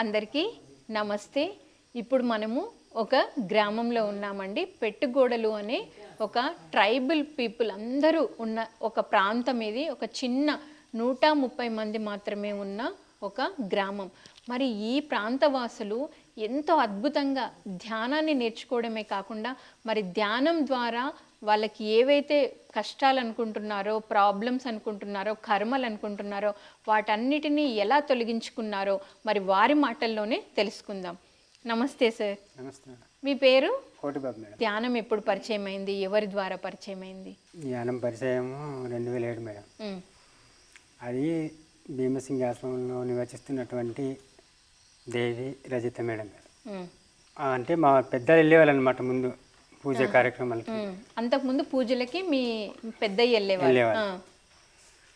అందరికీ నమస్తే. ఇప్పుడు మనము ఒక గ్రామంలో ఉన్నామండి. పెట్టుగోడలు అనే ఒక ట్రైబల్ పీపుల్ అందరూ ఉన్న ఒక ప్రాంతం ఇది. ఒక చిన్న నూట ముప్పై మంది మాత్రమే ఉన్న ఒక గ్రామం. మరి ఈ ప్రాంతవాసులు ఎంతో అద్భుతంగా ధ్యానాన్ని నేర్చుకోవడమే కాకుండా మరి ధ్యానం ద్వారా వాళ్ళకి ఏవైతే కష్టాలు అనుకుంటున్నారో ప్రాబ్లమ్స్ అనుకుంటున్నారో కర్మలు అనుకుంటున్నారో వాటన్నిటినీ ఎలా తొలగించుకున్నారో మరి వారి మాటల్లోనే తెలుసుకుందాం. నమస్తే సార్. నమస్తే మీ పేరు? ధ్యానం ఎప్పుడు పరిచయం అయింది ఎవరి ద్వారా పరిచయం అయింది ధ్యానం పరిచయము రెండు వేల ఏడు మేడం అది భీమసింగ్ ఆశ్రమంలో నివసిస్తున్నటువంటి దేవి రజిత మేడం అంటే మా పెద్దలు వెళ్ళేవాళ్ళు అనమాట ముందు. పూజ కార్యక్రమాలకి. అంతకుముందు పూజలకి మీ పెద్దయ్య వెళ్ళేవాళ్ళు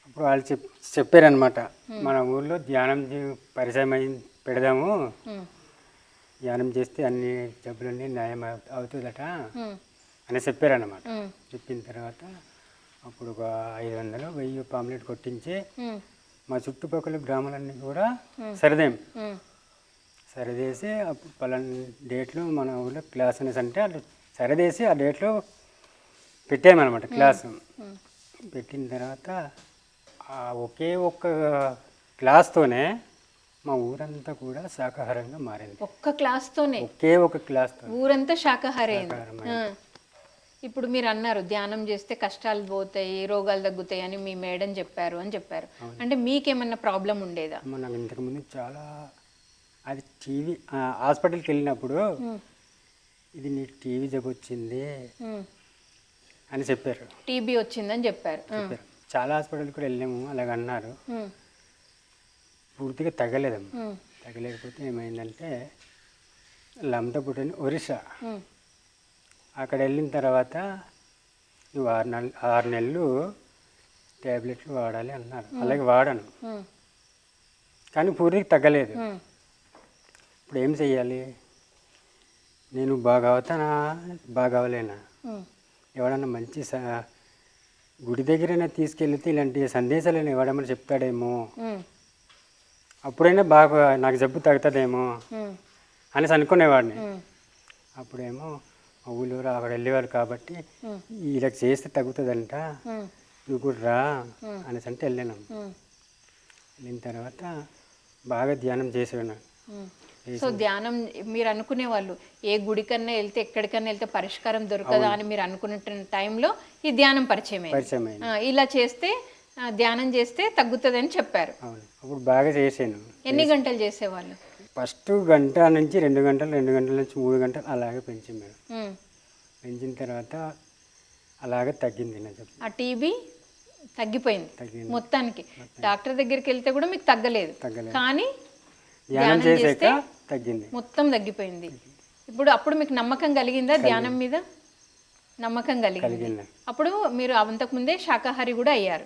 అప్పుడు వాళ్ళు చెప్ చెప్పారనమాట మన ఊర్లో ధ్యానం పరిచయం పెడదాము. ధ్యానం చేస్తే అన్ని జబ్బులన్నీ న్యాయం అవు- అవుతుందట అని చెప్పారన్నమాట. ఉమ్, చెప్పిన తర్వాత అప్పుడు ఒక ఐదు వందలు వెయ్యి పాంప్లెట్ కొట్టించి మా చుట్టుపక్కల గ్రామాలన్నీ కూడా సరదేం. సరిదేసి అప్పుడు పలానా డేట్లో మన ఊళ్ళో క్లాస్ అనేసి అంటే అట్లా సరిదేసి ఆ డేట్లో పెట్టామన్నమాట క్లాసు. పెట్టిన తర్వాత ఆ ఒకే ఒక్క క్లాస్తోనే మా ఊరంతా కూడా శాకాహారంగా మారింది. ఒక్క క్లాస్తోనే? ఒకే ఒక క్లాస్తో ఊరంతా శాకాహారి. ఇప్పుడు మీరు అన్నారు ధ్యానం చేస్తే కష్టాలు పోతాయి రోగాలు తగ్గుతాయి అని మీ మేడం చెప్పారు అని చెప్పారు. అంటే మీకేమన్నా ప్రాబ్లం ఉండేదా? మనం ఇంతకుముందు చాలా అది టీవీ హాస్పిటల్కి వెళ్ళినప్పుడు ఇది నీకు టీవీ జబ్బు వచ్చింది అని చెప్పారు. టీబీ వచ్చిందని చెప్పారు. చెప్పారు. చాలా హాస్పిటల్ కూడా వెళ్ళాము అలాగ అన్నారు పూర్తిగా తగ్గలేదమ్మ. తగ్గలేకపోతే ఏమైందంటే లంతపుటని ఒరిస్సా. అక్కడ వెళ్ళిన తర్వాత నువ్వు ఆరు నెలలు ఆరు నెలలు ట్యాబ్లెట్లు వాడాలి అన్నారు. అలాగే వాడాను. కానీ పూర్తిగా తగ్గలేదు. ఇప్పుడు ఏం చెయ్యాలి? నేను బాగా అవుతానా బాగా అవలేనా ఎవడన్నా మంచి గుడి దగ్గరైనా తీసుకెళ్తే ఇలాంటి సందేశాలను ఇవ్వడమని చెప్తాడేమో? అప్పుడైనా బాగా నాకు జబ్బు తగ్గుతుందేమో అనేసి అనుకునేవాడిని. అప్పుడేమో మా ఊళ్ళో అక్కడ వెళ్ళేవారు కాబట్టి ఇలా చేస్తే తగ్గుతుందంట. నువ్వు కూడా రా అనేసి అంటే వెళ్ళాను. వెళ్ళిన తర్వాత బాగా ధ్యానం చేసేవాడు ఉమ్. సో ధ్యానం మీరు అనుకునే వాళ్ళు ఏ గుడికన్నా వెళ్తే ఎక్కడికన్నా వెళ్తే పరిష్కారం దొరకదా అని మీరు అనుకున్న టైంలో ఈ ధ్యానం పరిచయం ఇలా చేస్తే ధ్యానం చేస్తే తగ్గుతుందని చెప్పారు. అప్పుడు బాగా చేసాను. ఎన్ని గంటలు చేసేవాళ్ళు? ఫస్ట్ గంట నుంచి రెండు గంటలు రెండు గంటల నుంచి మూడు గంటలు అలాగే పెంచాం మేడం. పెంచిన తర్వాత అలాగే తగ్గింది ఆ టీబీ తగ్గిపోయింది. మొత్తానికి. డాక్టర్ దగ్గరికి వెళ్తే కూడా మీకు తగ్గలేదు. కానీ ధ్యానం చేసాక తగ్గింది. మొత్తం తగ్గిపోయింది. ఇప్పుడు అప్పుడు మీకు నమ్మకం కలిగిందా ధ్యానం మీద? నమ్మకం కలిగింది. కలిగింది. అప్పుడు మీరు అంతకుముందే శాకాహారి కూడా అయ్యారు.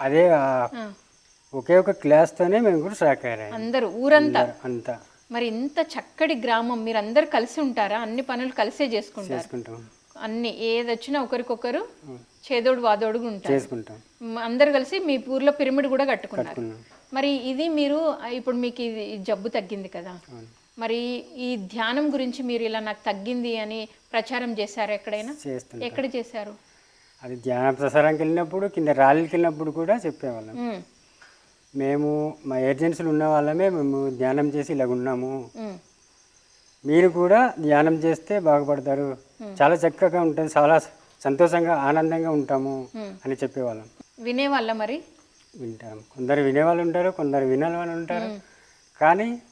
అదే ఆ ఒకే ఒక క్లాస్తోనే మేము కూడా సాకారు అందరూ ఊరంతా. అంతా. మరి ఇంత చక్కటి గ్రామం మీరు అందరు కలిసి ఉంటారా? అన్ని పనులు కలిసే చేసుకుంటారు. చేసుకుంటాం. అన్ని ఏది వచ్చినా ఒకరికొకరు చేదోడు వాదోడుగా ఉంటారు చేసుకుంటాం. మ- అందరు కలిసి మీ ఊర్లో పిరమిడ్ కూడా కట్టుకున్నారు. కట్టుకున్నాం. మరి ఇది మీరు ఇప్పుడు మీకు ఇది జబ్బు తగ్గింది కదా. మరి ఈ ధ్యానం గురించి మీరు ఇలా నాకు తగ్గింది అని ప్రచారం చేశారు ఎక్కడైనా? ఎక్కడ చేశారు? అది ధ్యాన ప్రసారానికి వెళ్ళినప్పుడు కింద ర్యాలీకి వెళ్ళినప్పుడు కూడా చెప్పేవాళ్ళం. మేము. మా ఏజెన్సీలు ఉన్న వాళ్ళమే మేము ధ్యానం చేసి ఇలాగ ఉన్నాము. మీరు కూడా ధ్యానం చేస్తే బాగుపడతారు. చాలా చక్కగా ఉంటుంది. చాలా సంతోషంగా ఆనందంగా ఉంటాము అని చెప్పేవాళ్ళం. వినేవాళ్ళ మరి? వింటాం. కొందరు వినేవాళ్ళు ఉంటారు కొందరు వినని వాళ్ళు ఉంటారు కానీ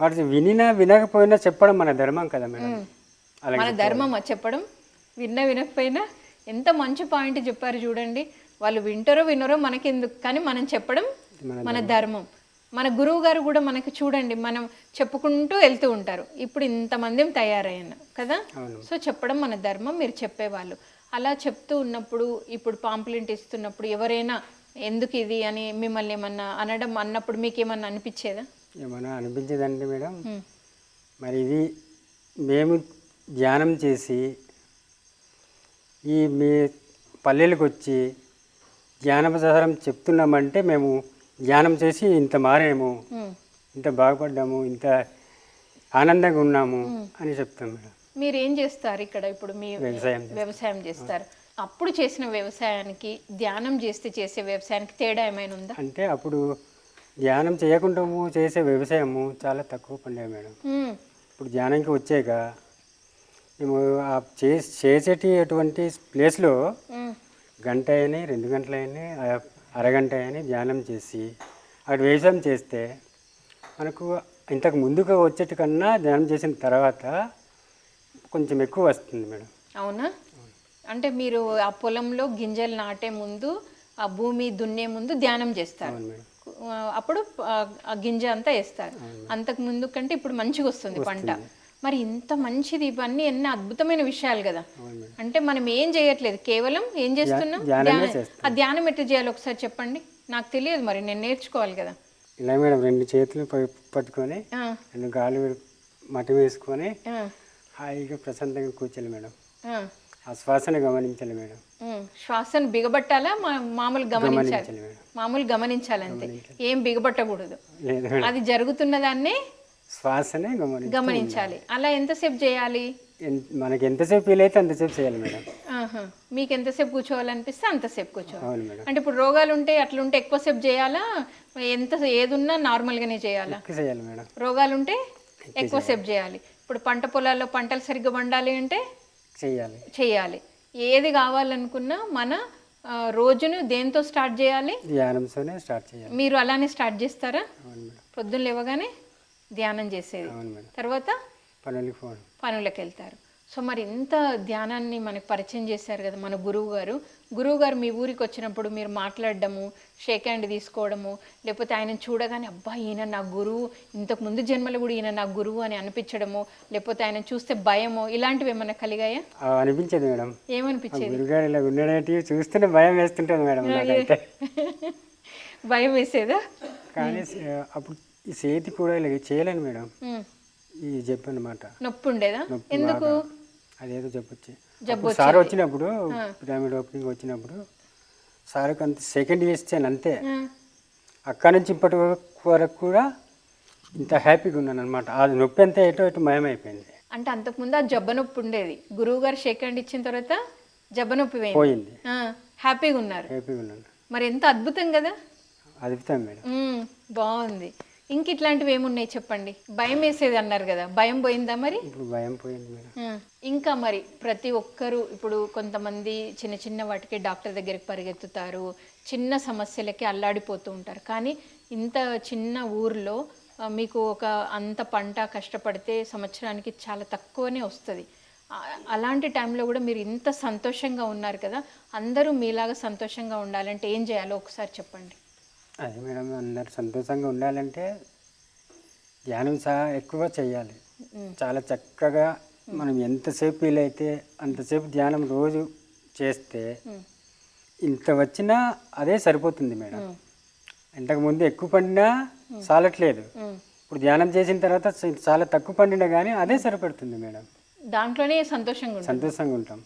వాటి వినినా వినకపోయినా చెప్పడం మన ధర్మం కదా మేడం. మన ధర్మం చెప్పడం. విన్నా వినకపోయినా ఎంత మంచి పాయింట్ చెప్పారు చూడండి. వాళ్ళు వింటారో వినరో మనకెందుకు? కానీ మనం చెప్పడం మన ధర్మం. మన గురువు గారు కూడా మనకి చూడండి మనం చెప్పుకుంటూ వెళ్తూ ఉంటారు. ఇప్పుడు ఇంతమంది తయారయ్యాను కదా? సో చెప్పడం మన ధర్మం మీరు చెప్పేవాళ్ళు. అలా చెప్తూ ఉన్నప్పుడు ఇప్పుడు పాంప్లెంట్ ఇస్తున్నప్పుడు ఎవరైనా ఎందుకు ఇది అని మిమ్మల్ని ఏమన్నా అనడం అన్నప్పుడు మీకు ఏమన్నా అనిపించేదా? ఏమైనా అనిపించేదండి మేడం. మరి ఇది మేము ధ్యానం చేసి ఈ మీ పల్లెలకు వచ్చి ధ్యాన ప్రసారం చెప్తున్నామంటే మేము ధ్యానం చేసి ఇంత మారేము ఇంత బాగుపడ్డాము ఇంత ఆనందంగా ఉన్నాము అని చెప్తాం మేడం. మీరు ఏం చేస్తారు ఇక్కడ ఇప్పుడు? మీ వ్యవసాయం వ్యవసాయం చేస్తారు. అప్పుడు చేసిన వ్యవసాయానికి ధ్యానం చేస్తే చేసే వ్యవసాయానికి తేడా ఏమైనా ఉందా? అంటే అప్పుడు ధ్యానం చేయకుండాము చేసే వ్యవసాయము చాలా తక్కువ పండేవి మేడం. ఇప్పుడు ధ్యానంకి వచ్చాక మేము చేసేటి అటువంటి ప్లేస్లో గంట అయినా రెండు గంటలు అయినా అరగంట అయినా ధ్యానం చేసి అక్కడ వ్యవసాయం చేస్తే మనకు ఇంతకు ముందుగా వచ్చేటి కన్నా ధ్యానం చేసిన తర్వాత కొంచెం ఎక్కువ వస్తుంది మేడం. అవునా? అంటే మీరు ఆ పొలంలో గింజలు నాటే ముందు ఆ భూమి దున్నే ముందు ధ్యానం చేస్తారు. అప్పుడు ఆ, గింజ అంతా వేస్తారు. అంతకు ముందు కంటే ఇప్పుడు మంచిగా వస్తుంది పంట. మరి ఇంత మంచిది ఇవన్నీ ఎన్ని అద్భుతమైన విషయాలు కదా. అంటే మనం ఏం చేయట్లేదు కేవలం ఏం చేస్తున్నాం. ఆ ధ్యానం ఎట్లా చేయాలి ఒకసారి చెప్పండి. నాకు తెలియదు మరి నేను నేర్చుకోవాలి కదా. ఇలా మేడం రెండు చేతులు పట్టుకొని రెండు గాలు మట్టి వేసుకొని హాయిగా ప్రశాంతంగా కూర్చోాలి మేడం. ఆ, శ్వాసను గమనించాలి మేడం. శ్వాసను బిగబట్టాలా? మామూలు గమనించాలి. మామూలు గమనించాలి. అంతే ఏం బిగబట్టకూడదు అది జరుగుతున్న దాన్నే శ్వాసనే గమనించాలి గమనించాలి. అలా ఎంతసేపు చేయాలి? మనకి ఎంతసేపు వీలైతే అంతసేపు చేయాలి మేడం. ఆహా. మీకు ఎంతసేపు కూర్చోవాలనిపిస్తే అంతసేపు కూర్చోవాలి. అంటే ఇప్పుడు రోగాలు ఉంటే అట్లుంటే ఎక్కువసేపు చేయాలా? ఎంత ఏదున్నా నార్మల్గానే చేయాలా? చేయాలి మేడం. రోగాలు ఉంటే ఎక్కువసేపు చేయాలి. ఇప్పుడు పంట పొలాల్లో పంటలు సరిగ్గా పండాలి అంటే చేయాలి. చేయాలి. ఏది కావాలనుకున్నా మన రోజును దేంతో స్టార్ట్ చేయాలి? ధ్యానంతోనే స్టార్ట్ చేయాలి. మీరు అలానే స్టార్ట్ చేస్తారా? పొద్దున్న లేవగానే ధ్యానం చేసేది. తర్వాత పనులకి పనులకు వెళ్తారు సో మరి ఇంత ధ్యానాన్ని మనకు పరిచయం చేశారు కదా మన గురువు గారు గురువు గారు మీ ఊరికి వచ్చినప్పుడు మీరు మాట్లాడడము షేక్ హ్యాండ్ తీసుకోవడము లేకపోతే ఆయన చూడగానే అబ్బా ఈయన నా గురువు ఇంతకు ముందు జన్మలో కూడా ఈయన నా గురువు అని అనిపించడము లేకపోతే ఆయన చూస్తే భయము ఇలాంటివి ఏమైనా కలిగాయా? అనిపించేది మేడం. ఏమనిపించేది? గురుగారు ఇలా ఉండేటి చూస్తేనే భయం వేస్తుంటుంది మేడం భయం వేసేదా? కానీ అప్పుడు చేతి కూడా ఇలా చేయలేను మేడం. ఈ చెప్పు అనమాట నొప్పి ఉండేదా? ఎందుకు. అదేదో చెప్పొచ్చి. అప్పుడు సార్ వచ్చినప్పుడు పిరమిడ్ ఓపెనింగ్ వచ్చినప్పుడు సార్కి అంత సెకండ్ చేసాను అంతే. అక్కడ నుంచి ఇప్పటి వరకు కూడా ఇంత హ్యాపీగా ఉన్నాను అనమాట అది నొప్పి అంతా ఎటో ఎటు మయమైపోయింది. అంటే అంతకుముందు ఆ జబ్బ నొప్పి ఉండేది. గురువు గారు షేక్ హ్యాండ్ ఇచ్చిన తర్వాత జబ్బ నొప్పి పోయింది. హ్యాపీగా ఉన్నారు. హ్యాపీగా ఉన్నాను. మరి ఎంత అద్భుతం కదా. అదుపుతాం మేడం. బాగుంది. ఇంక ఇట్లాంటివి ఏమున్నాయి చెప్పండి? భయం వేసేది అన్నారు కదా భయం పోయిందా మరి? ఇప్పుడు భయం పోయింది మేడం. ఇంకా మరి ప్రతి ఒక్కరూ ఇప్పుడు కొంతమంది చిన్న చిన్న వాటికి డాక్టర్ దగ్గరికి పరిగెత్తుతారు చిన్న సమస్యలకి అల్లాడిపోతూ ఉంటారు. కానీ ఇంత చిన్న ఊర్లో మీకు ఒక అంత పంట కష్టపడితే సంవత్సరానికి చాలా తక్కువనే వస్తుంది. అలాంటి టైంలో కూడా మీరు ఇంత సంతోషంగా ఉన్నారు కదా అందరూ మీలాగా సంతోషంగా ఉండాలంటే ఏం చేయాలో ఒకసారి చెప్పండి. అది మేడం అందరు సంతోషంగా ఉండాలంటే ధ్యానం చాలా ఎక్కువ చేయాలి చాలా చక్కగా మనం ఎంతసేపు వీలైతే అంతసేపు ధ్యానం రోజు చేస్తే. ఇంత వచ్చినా అదే సరిపోతుంది మేడం. ఇంతకు ముందు ఎక్కువ పండినా చాలట్లేదు. ఇప్పుడు ధ్యానం చేసిన తర్వాత చాలా తక్కువ పండినా కానీ అదే సరిపడుతుంది మేడం. దాంట్లోనే సంతోషంగా సంతోషంగా ఉంటాం.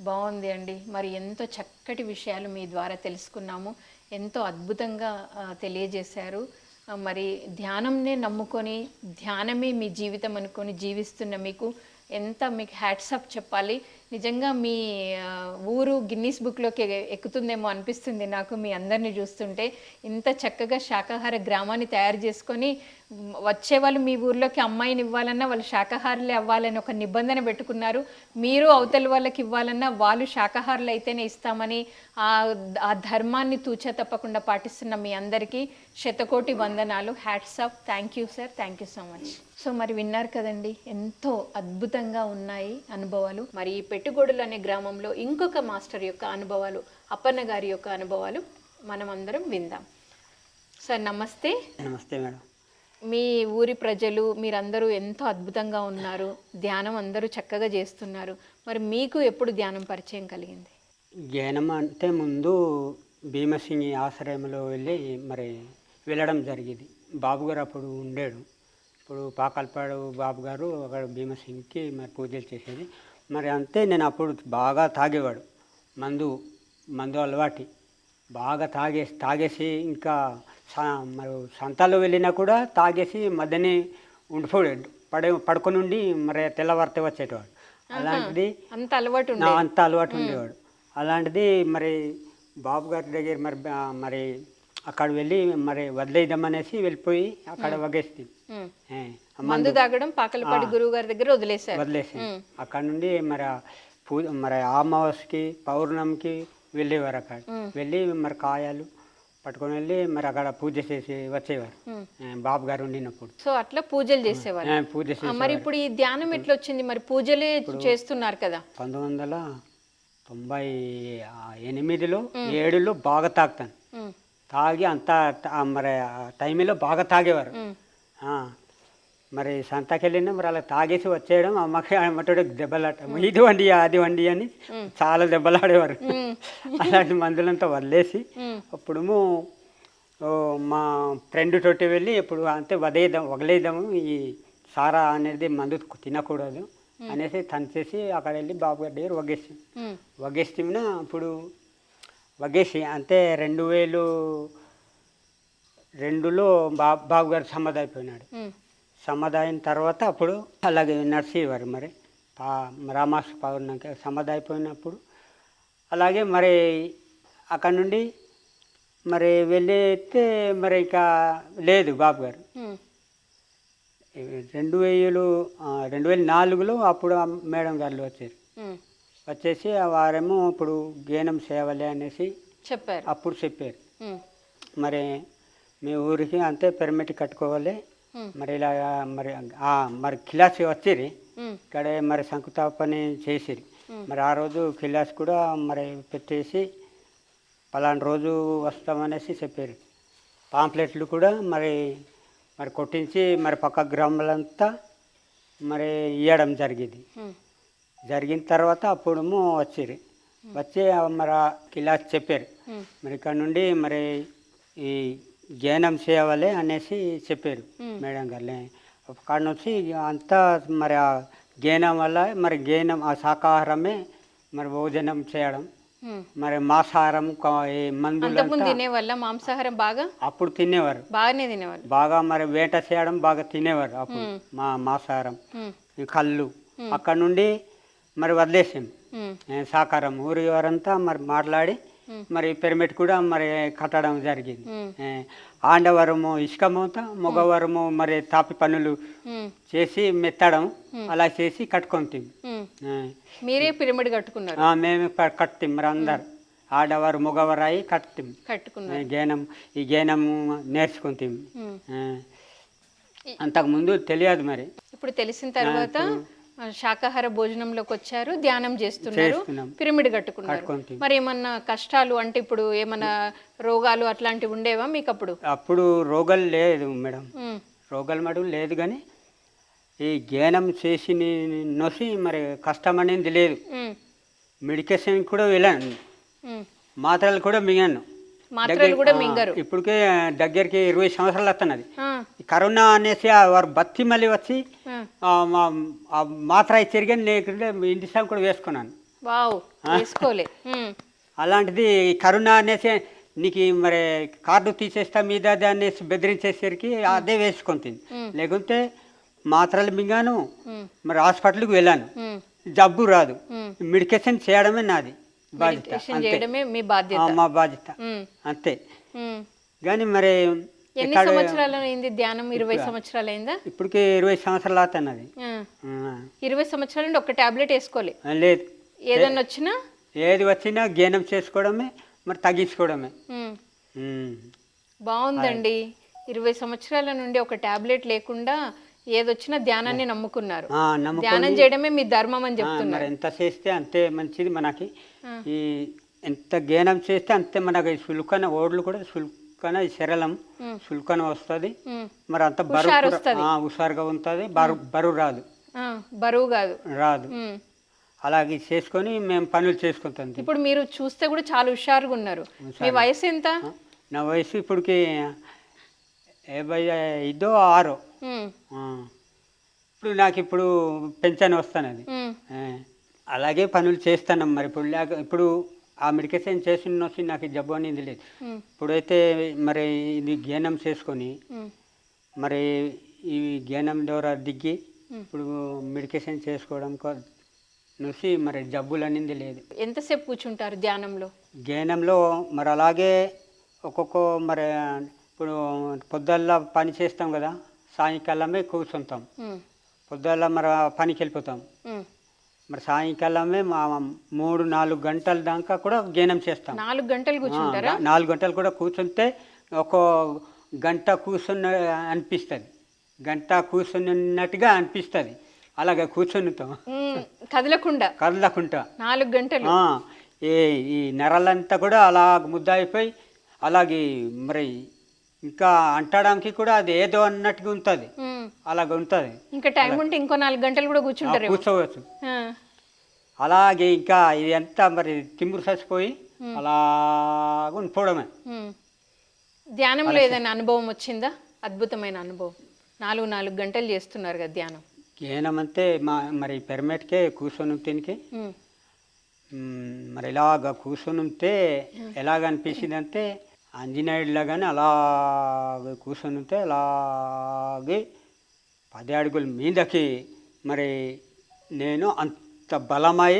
బాగుంది అండి. మరి ఎంతో చక్కటి విషయాలు మీ ద్వారా తెలుసుకున్నాము. ఎంతో అద్భుతంగా తెలియజేశారు. మరి ధ్యానంనే నమ్ముకొని ధ్యానమే మీ జీవితం అనుకొని జీవిస్తున్న మీకు ఎంత మీకు హ్యాట్సప్ చెప్పాలి. నిజంగా మీ ఊరు గిన్నీస్ బుక్లోకి ఎక్కుతుందేమో అనిపిస్తుంది నాకు మీ అందరిని చూస్తుంటే. ఇంత చక్కగా శాకాహార గ్రామాన్ని తయారు చేసుకొని వచ్చేవాళ్ళు వచ్చే వాళ్ళు మీ ఊర్లోకి అమ్మాయిని ఇవ్వాలన్నా వాళ్ళు శాకాహారులే అవ్వాలని ఒక నిబంధన పెట్టుకున్నారు. మీరు అవతలి వాళ్ళకి ఇవ్వాలన్నా వాళ్ళు శాకాహారులు అయితేనే ఇస్తామని ఆ ఆ ధర్మాన్ని తూచా తప్పకుండా పాటిస్తున్న మీ అందరికీ శతకోటి వందనాలు. Hats off thank you sir thank you so much so మరి విన్నారు కదండి ఎంతో అద్భుతంగా ఉన్నాయి అనుభవాలు. మరి ఈ పెట్టుగోడులు అనే గ్రామంలో ఇంకొక మాస్టర్ యొక్క అనుభవాలు అప్పన్న గారి యొక్క అనుభవాలు మనం అందరం విందాం. సార్ నమస్తే. నమస్తే మేడం. మీ ఊరి ప్రజలు మీరందరూ ఎంతో అద్భుతంగా ఉన్నారు ధ్యానం అందరూ చక్కగా చేస్తున్నారు. మరి మీకు ఎప్పుడు ధ్యానం పరిచయం కలిగింది? ధ్యానం అంటే ముందు భీమసింగి ఆశ్రయంలో వెళ్ళి మరి వెళ్ళడం జరిగేది. బాబు గారు అప్పుడు ఉండేడు. ఇప్పుడు పాకల్పాడు బాబు గారు అక్కడ భీమసింగ్కి మరి పూజలు చేసేది. మరి అంతే నేను అప్పుడు బాగా తాగేవాడు. మందు మందు అలవాటి. బాగా తాగేసి తాగేసి ఇంకా మరి సంతాలో వెళ్ళినా కూడా తాగేసి మధ్యనే ఉండిపోయాడు. పడే పడుకొని ఉండి మరి తెల్లవారితే వచ్చేటవాడు అలాంటిది అంత అలవాటు అంత అలవాటు ఉండేవాడు. అలాంటిది మరి బాబు గారి దగ్గర మరి మరి అక్కడ వెళ్ళి మరి వదిలేద్దామనేసి వెళ్ళిపోయి అక్కడ. ఏ, మందు తాగడం పాకలపాడి గురువు గారి దగ్గర వదిలేశారు. వదిలేసి అక్కడ నుండి మరి పూజ మరి అమావాస్యకి పౌర్ణమికి వెళ్ళేవారు అక్కడ. వెళ్ళి మరి కాయలు పట్టుకొని వెళ్ళి మరి అక్కడ పూజ చేసి వచ్చేవారు. బాబు గారు ఉండినప్పుడు. సో అట్లా పూజలు చేసేవారు పూజ మరి ఇప్పుడు ఈ ధ్యానం ఎట్లా వచ్చింది? మరి పూజలే చేస్తున్నారు కదా? పంతొమ్మిది వందల తొంభై ఎనిమిదిలో ఏడులో బాగా తాగుతాను. తాగి అంతా మరి ఆ టైంలో బాగా తాగేవారు. మరి సంతకి వెళ్ళినా మరి అలా తాగేసి వచ్చేయడం అమ్మకి అమ్మటోడు దెబ్బలాట ఇది వండి అది వండి అని చాలా దెబ్బలాడేవారు. అలాంటి మందులంతా వదిలేసి అప్పుడు మా ఫ్రెండ్ తోటి వెళ్ళి ఇప్పుడు అంతే వదిలేద్దాం వదిలేద్దాము ఈ సారా అనేది మందు తినకూడదు అనేసి తంచేసి అక్కడ వెళ్ళి బాబు గారి దగ్గర వగేసి ఉమ్. వగేసిన అప్పుడు వగేసి అంటే రెండు వేలు రెండులో బాబు బాబు గారు. సమాధి అయిన తర్వాత అప్పుడు అలాగే నడిచేవారు మరి రామాస్ పౌర్ణమికి సమాధి అయిపోయినప్పుడు అలాగే మరి అక్కడ నుండి మరి వెళ్ళితే మరి ఇక లేదు బాబు గారు. రెండు వేలు రెండు వేల నాలుగులో అప్పుడు మేడం గారు వచ్చారు. వచ్చేసి ఆ వారేమో ఇప్పుడు గేనం సేవలే అనేసి చెప్పారు అప్పుడు చెప్పారు. మరి మీ ఊరికి అంతే పెర్మిట్ కట్టుకోవాలి. మరి ఇలా మరి మరి కిలాసి వచ్చిరి. ఇక్కడ మరి శంకుస్థాపన చేసిరి మరి ఆ రోజు కిలాస్ కూడా మరి పెట్టేసి పలానా రోజు వస్తామనేసి చెప్పారు పాంప్లెట్లు కూడా మరి మరి కొట్టించి మరి పక్క గ్రామాలంతా మరి ఇవ్వడం జరిగింది. జరిగిన తర్వాత అప్పుడేమో వచ్చిరి. వచ్చి మరి కిలాస్ చెప్పారు. మరి ఇక్కడ నుండి మరి ఈ జ్ఞానం చేయాలి అనేసి చెప్పారు. మేడం గారు. అక్కడ నుంచి అంతా మరి ఆ జ్ఞానం వల్ల మరి జ్ఞానం ఆ శాకాహారమే మరి భోజనం చేయడం. మరి మాంసాహారం మందులు తినేవాళ్ళ మాంసాహారం బాగా? అప్పుడు తినేవారు. బాగానే తినేవాళ్ళు. బాగా మరి వేట చేయడం బాగా తినేవారు అప్పుడు మా మాంసాహారం. కళ్ళు. అక్కడ నుండి మరి వదిలేసాం. సాకారం ఊరి వారంతా మరి మాట్లాడి మరి పిరమిడ్ కూడా మరి కట్టడం జరిగింది. ఆండవరము ఇసుక మూత మగవారము మరి తాపి పనులు. చేసి మెత్తడం అలా చేసి కట్టుకుంటాం మీరే పిరమిడ్ కట్టుకున్నారు? మేము క- కట్టుతాం మరి అందరు. ఆడవారు మగవారు అయి ఈ గేనం ఈ గేనం నేర్చుకుంటాం అంతకుముందు తెలియదు మరి. ఇప్పుడు తెలిసిన తర్వాత శాకాహార భోజనంలోకి వచ్చారు ధ్యానం చేస్తున్నారు చేస్తున్నాం. పిరమిడ్ కట్టుకున్నారు. మరి ఏమన్నా కష్టాలు అంటే ఇప్పుడు ఏమన్నా రోగాలు అట్లాంటివి ఉండేవా మీకు అప్పుడు అప్పుడు రోగాలు లేదు మేడం. రోగాలు మటుకు లేదు కానీ ఈ జ్ఞానం చేసి నొసి మరి కష్టం అనేది లేదు. మెడికేషన్ కూడా వెళ్ళాను. మాత్రలు కూడా మింగాను మాత్రలు కూడా మింగరు ఇప్పటికే దగ్గరికి ఇరవై సంవత్సరాలు వస్తున్నది కరోనా అనేసి ఆ వారు బతి మళ్ళీ వచ్చి మాత్ర నేను ఇంటి సాగు కూడా వేసుకున్నాను వేసుకోలే. అలాంటిది ఈ కరోనా అనేసి నీకు మరి కార్డు తీసేస్తా మీద అది అనేసి బెదిరించేసరికి అదే వేసుకుంటుంది లేకుంటే మాత్రలు మింగాను. మరి హాస్పిటల్కి వెళ్ళాను. జబ్బు రాదు. మెడికేషన్ చేయడమే నాది బాధ్యత మీ బాధ్యత. అంతే. కానీ మరి ఎన్ని సంవత్సరాలు అయింది ధ్యానం? ఇరవై సంవత్సరాలు అయిందా? ఇప్పటికి ఇరవై సంవత్సరాలు అవుతున్నది. ఇరవై సంవత్సరాల నుండి ఒక టాబ్లెట్ వేసుకోలే లేదు. ఏదన్నా వచ్చినా? ఏది వచ్చినా జ్ఞానం చేసుకోవడమే మరి తగ్గించుకోవడమే. బాగుందండి. ఇరవై సంవత్సరాల నుండి ఒక టాబ్లెట్ లేకుండా ఏదొచ్చినా ధ్యానాన్ని నమ్ముకున్నారు. ధ్యానం చేయడమే మీ ధర్మం అని చెప్తున్నారు. ఎంత చేస్తే అంతే మంచిది మనకి. ఈ ఎంత జ్ఞానం చేస్తే అంతే మనకి సులుకన ఓడ్లు కూడా సులుకన సరళం సులుకన వస్తుంది. మరి అంత బరువు హుషారుగా ఉంటుంది. బరువు బరువు రాదు. బరువు కాదు. రాదు. అలాగే చేసుకొని మేము పనులు చేసుకుంటాం ఇప్పుడు మీరు చూస్తే కూడా చాలా హుషారుగా ఉన్నారు. మీ వయసు ఎంత? నా వయసు ఇప్పటికి యాభై ఐదో ఆరో. ఇప్పుడు నాకు ఇప్పుడు పెన్షన్. ఆ, అలాగే పనులు చేస్తున్నాం మరి. ఇప్పుడు లేక ఇప్పుడు ఆ మెడికేషన్ చేసిన వచ్చి నాకు జబ్బు అనేది లేదు. ఇప్పుడైతే మరి ఇది జ్ఞానం చేసుకొని మరి ఈ జ్ఞానం ద్వారా దిగి. ఇప్పుడు మెడికేషన్ చేసుకోవడం నుంచి మరి జబ్బులు అనేది లేదు. ఎంతసేపు కూర్చుంటారు ధ్యానంలో? జ్ఞానంలో మరి అలాగే ఒక్కొక్క మరి ఇప్పుడు పొద్దుల్ల పని చేస్తాం కదా సాయంకాలమే కూర్చుంటాం. పొద్దుల్ల మరి పనికి వెళ్ళిపోతాం. మరి సాయంకాలమే మా మూడు నాలుగు గంటల దాకా కూడా జ్ఞానం చేస్తాం. నాలుగు గంటలు కూర్చుంటారా? నాలుగు గంటలు కూడా కూర్చుంటే ఒక గంట కూర్చున్న అనిపిస్తుంది. గంట కూర్చున్నట్టుగా అనిపిస్తుంది. అలాగే కూర్చుంటాం. కదలకుండా. కదలకుంటా నాలుగు గంటలు. ఈ నరాలంతా కూడా అలా ముద్ద అయిపోయి అలాగే మరి ఇంకా అంటడానికి కూడా అది ఏదో అన్నట్టుగా ఉంటుంది. అలాగ ఉంటుంది. ఇంకా టైం ఉంటే ఇంకో నాలుగు గంటలు కూడా కూర్చుంటారేమో. కూర్చోవచ్చు. అలాగే ఇంకా ఇది ఎంత మరి తిమ్మురు చచ్చిపోయి అలాగ ఉండిపోవడమే. ధ్యానంలో ఏదైనా అనుభవం వచ్చిందా? అద్భుతమైన అనుభవం. నాలుగు నాలుగు గంటలు చేస్తున్నారు కదా ధ్యానం. జ్ఞానం అంటే మా మరి పెరమెట్కే కూర్చొని తినికి మరి ఇలాగ కూర్చొని ఉంటే ఎలాగ అనిపించింది అంటే ఆంజనేయుడిలాగానే అలాగ కూర్చొని ఉంటే అలాగే పది అడుగుల మీదకి మరి నేను అంత బలమై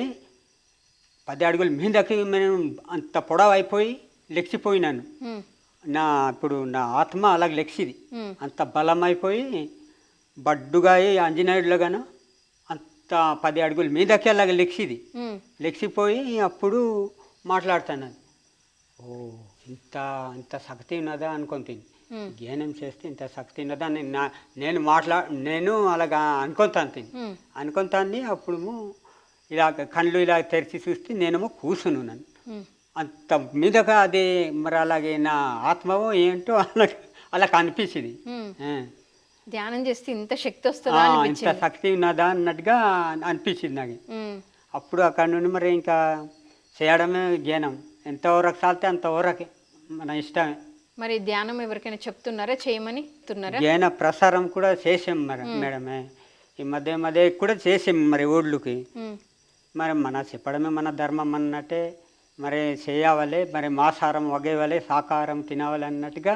పది అడుగుల మీదకి నేను అంత పొడవు అయిపోయి లెక్సిపోయినాను ఉమ్, నా ఇప్పుడు నా ఆత్మ అలాగ లెక్సిది అంత బలమైపోయి బడ్డుగా అయి ఆంజనేయుడిలాగాను అంత పది అడుగుల మీదకి అలాగ లెక్సిది లెక్సిపోయి అప్పుడు మాట్లాడుతాను ఓ ఇంత ఇంత శక్తి ఉన్నదా అనుకుంటుంది. జ్ఞానం చేస్తే ఇంత శక్తి ఉన్నదా అని నా నేను మాట్లా నేను అలాగా అనుకుంటాను అనుకుంటాన్ని అప్పుడు ఇలా కళ్ళు ఇలా తెరిచి చూస్తే నేనేమో కూర్చున్నాను. అంత మీదగా అది మరి అలాగే నా ఆత్మవో ఏంటో అలా అలా కనిపించింది. ధ్యానం చేస్తే ఇంత శక్తి వస్తుందా ఇంత శక్తి ఉన్నదా అన్నట్టుగా అనిపించింది నాకు. అప్పుడు అక్కడ నుండి మరి ఇంకా చేయడమే జ్ఞానం. ఎంతవరకు సాలితే అంతవరకే మన ఇష్టమే. మరి ధ్యానం ఎవరికైనా చెప్తున్నారా? చేయమని చెప్తున్నారా జ్ఞాన ప్రసారం కూడా చేసాం మరి మేడమే. ఈ మధ్య మధ్య కూడా చేసాం మరి ఊళ్ళకి మరి మన చెప్పడమే మన ధర్మం అన్నట్టే మరి చేయవాలి మరి మాంసాహారం వగేవాలి శాకాహారం తినవాలి అన్నట్టుగా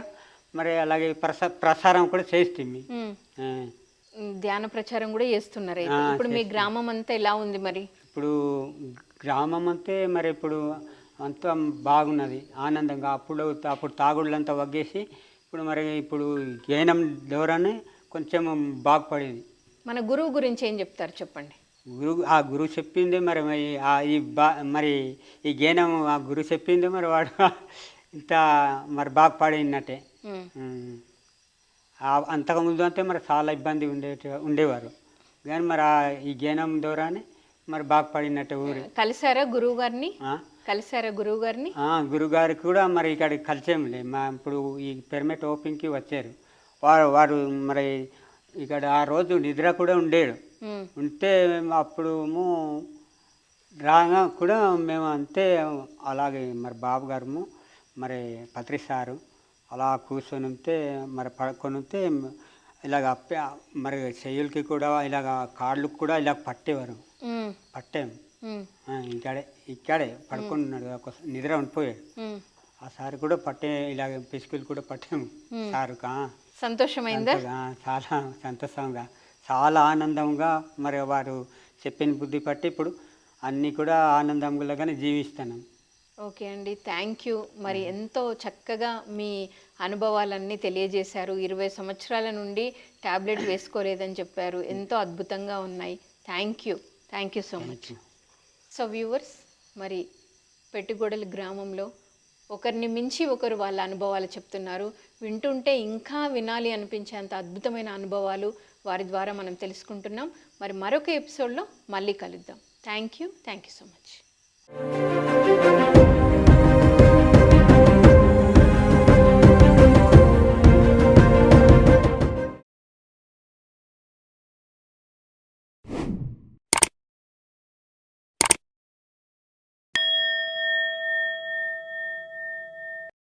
మరి అలాగే ప్రస ప్రసారం కూడా చేస్తుంది ధ్యాన ప్రచారం కూడా చేస్తున్నారు ఇప్పుడు మీ గ్రామం అంతా ఎలా ఉంది మరి? ఇప్పుడు గ్రామం అంతే మరి ఇప్పుడు అంతా బాగున్నది ఆనందంగా. అప్పుడు అప్పుడు తాగుళ్ళంతా వగ్గేసి ఇప్పుడు మరి ఇప్పుడు జ్ఞానం ద్వారానే కొంచెం బాగుపడేది. మన గురువు గురించి ఏం చెప్తారు చెప్పండి? గురువు ఆ గురువు చెప్పింది మరి ఈ బా మరి ఈ జ్ఞానం ఆ గురువు చెప్పింది మరి వాడు ఇంత మరి ఉమ్. ఆ- అంతకుముందు అంటే మరి చాలా ఇబ్బంది ఉండే ఉండేవారు. కానీ మరి ఆ ఈ జ్ఞానం ద్వారానే మరి బాగుపడినట్టు ఊరు. కలిసారా గురువు గారిని? కలిసారా గురువు గారిని గురుగారికి కూడా మరి ఇక్కడికి కలిసేంలే మా ఇప్పుడు ఈ పెర్మిట్ ఓపెన్కి వచ్చారు. వారు వారు మరి ఇక్కడ ఆ రోజు నిద్ర కూడా ఉండేడు ఉంటే మేము అప్పుడు రాగా కూడా మేము అంతే అలాగే మరి బాబు గారు మరి పత్రి సారు అలా కూర్చొని ఉంటే మరి పడుకొని ఉంటే ఇలాగ అప్పే మరి చెయ్యులకి కూడా ఇలాగ కాళ్ళకు కూడా ఇలా పట్టేవారు. పట్టాము. ఆ, ఇక్కడే ఒక నిద్ర ఉండిపోయాడు. ఆ సార్ కూడా పట్టే ఇలాగ పిసుకులు కూడా పట్టాము. మ్మ్. సారు కా సంతోషమైందా చాలా సంతోషంగా చాలా ఆనందంగా మరి వారు చెప్పిన బుద్ధి పట్టి ఇప్పుడు అన్నీ కూడా ఆనందంగానే జీవిస్తున్నాం. ఓకే అండి. Thank you. మరి ఎంతో చక్కగా మీ అనుభవాలన్నీ తెలియజేశారు. ఇరవై సంవత్సరాల నుండి ట్యాబ్లెట్ వేసుకోలేదని చెప్పారు. ఎంతో అద్భుతంగా ఉన్నాయి. Thank you. Thank you so much. So viewers మరి పెట్టుగొడల గ్రామంలో ఒకరిని మించి ఒకరు వాళ్ళ అనుభవాలు చెప్తున్నారు. వింటుంటే ఇంకా వినాలి అనిపించేంత అద్భుతమైన అనుభవాలు వారి ద్వారా మనం తెలుసుకుంటున్నాం. మరి మరొక ఎపిసోడ్లో మళ్ళీ కలుద్దాం. Thank you. Thank you so much.